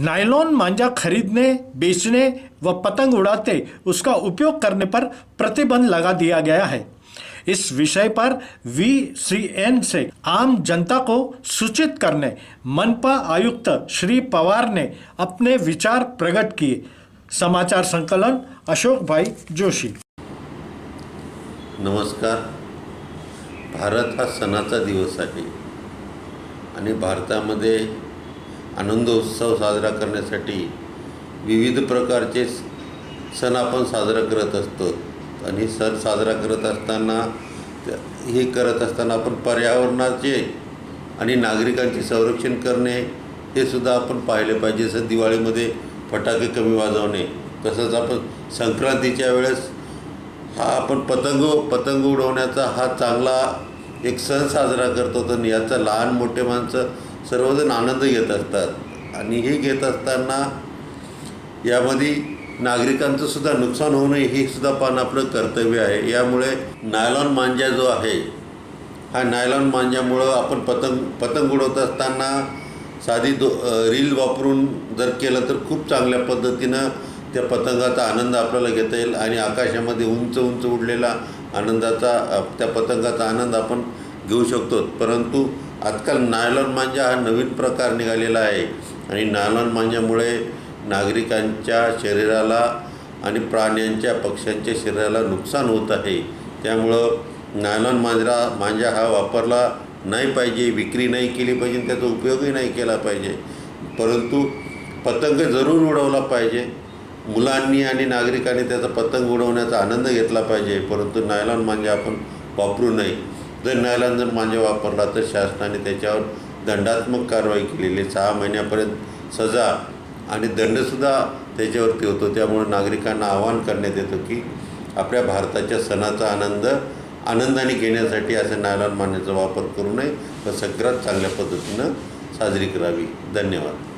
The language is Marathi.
नायलॉन मांजा खरीदने बेचने व पतंग उड़ाते उसका उपयोग करने पर प्रतिबंध लगा दिया गया है। इस विषय पर वी सी एन से आम जनता को सूचित करने मनपा आयुक्त श्री पवार ने अपने विचार प्रकट किए। समाचार संकलन अशोक भाई जोशी। नमस्कार। भारत हा सणाचा दिवस आहे आणि भारतामध्ये आनंदोत्सव साजरा करण्यासाठी विविध प्रकारचे सण आपण साजरा करत असतो. आणि सण साजरा करत असताना हे करत असताना आपण पर्यावरणाचे आणि नागरिकांचे संरक्षण करणे हे सुद्धा आपण पाहिले पाहिजे. जसं दिवाळीमध्ये फटाके कमी वाजवणे तसंच आपण संक्रांतीच्या वेळेस हा आपण पतंग पतंग उडवण्याचा हा चांगला एक सण साजरा करतो. तर याचा लहान मोठे माणसं सर्वजण आनंद घेत असतात. आणि हे घेत असताना यामध्ये नागरिकांचं सुद्धा नुकसान होऊ नये हे सुद्धा पाहणं आपलं कर्तव्य आहे. यामुळे नायलॉन मांजा जो आहे हा नायलॉन मांजामुळं आपण पतंग पतंग उडवत असताना साधी दो रील वापरून जर केलं तर खूप चांगल्या पद्धतीनं त्या पतंगाचा आनंद आपल्याला घेता येईल आणि आकाशामध्ये उंच उंच उडलेला आनंदाचा त्या पतंगाचा आनंद आपण घेऊ शकतो. परंतु आजकाल नायलॉन मांजा हा नवीन प्रकार निघालेला आहे. आणि नायलॉन मांजामुळे नागरिकांच्या शरीराला आणि प्राण्यांच्या पक्ष्यांच्या शरीराला नुकसान होत आहे. त्यामुळं नायलॉन मांजरा मांजा हा वापरला नाही पाहिजे विक्री नाही केली पाहिजे त्याचा उपयोगही नाही केला पाहिजे. परंतु पतंग जरूर उडवला पाहिजे. मुलांनी आणि नागरिकांनी त्याचा पतंग उडवण्याचा आनंद घेतला पाहिजे. परंतु नायलॉन मांजा आपण वापरू नये. जर नायलॉन जर मांजा वापरला तर शासनाने त्याच्यावर दंडात्मक कारवाई केलेली आहे. सहा महिन्यापर्यंत सजा आणि दंडसुद्धा त्याच्यावरती होतो. त्यामुळे नागरिकांना आवाहन करण्यात येतं की आपल्या भारताच्या सणाचा आनंद आनंदाने घेण्यासाठी असं नायलॉन मान्याचा वापर करू नये. तर सगळ्यात चांगल्या पद्धतीनं साजरी करावी. धन्यवाद.